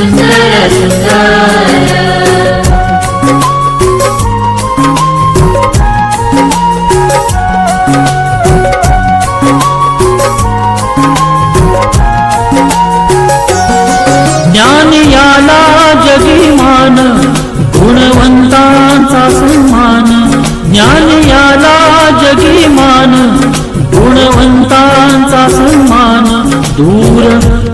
सुंदर सुंदर ज्ञान याला जगिमान गुणवंतांचा सन्मान. ज्ञान याला जगिमान गुणवंतांचा सन्मान. दूर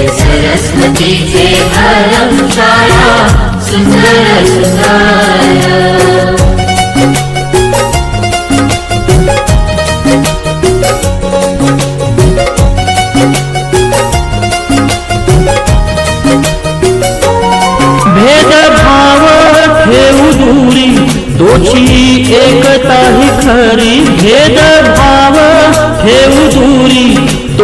हे सरस्वतीचे घर शाळा सुंदर सुंदर भेदभाव ठेवू दूरी तोची एकता ही खरी भेदभाव ठेवू दूरी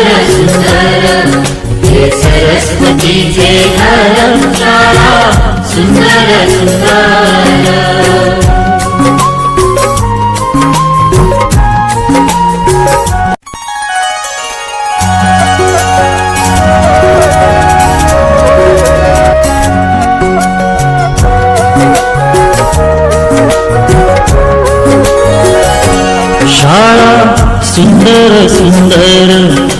सुंदर सुंदर हे सरस्वतीचे घर शाळा सुंदर सुंदर शाळा सुंदर सुंदर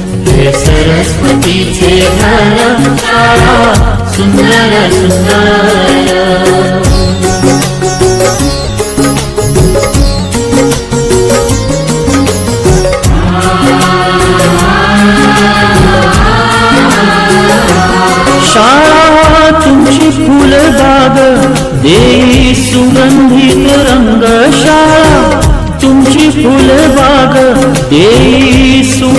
हे सरस्वतीचे सुंदर सुंदर शाळा तुमची फुलबाग देई सुगंधित रंग शाळा तुमची फुलबाग देई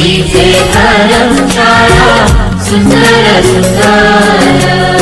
सरस्वतीचे घर शाळा सुंदर सुंदर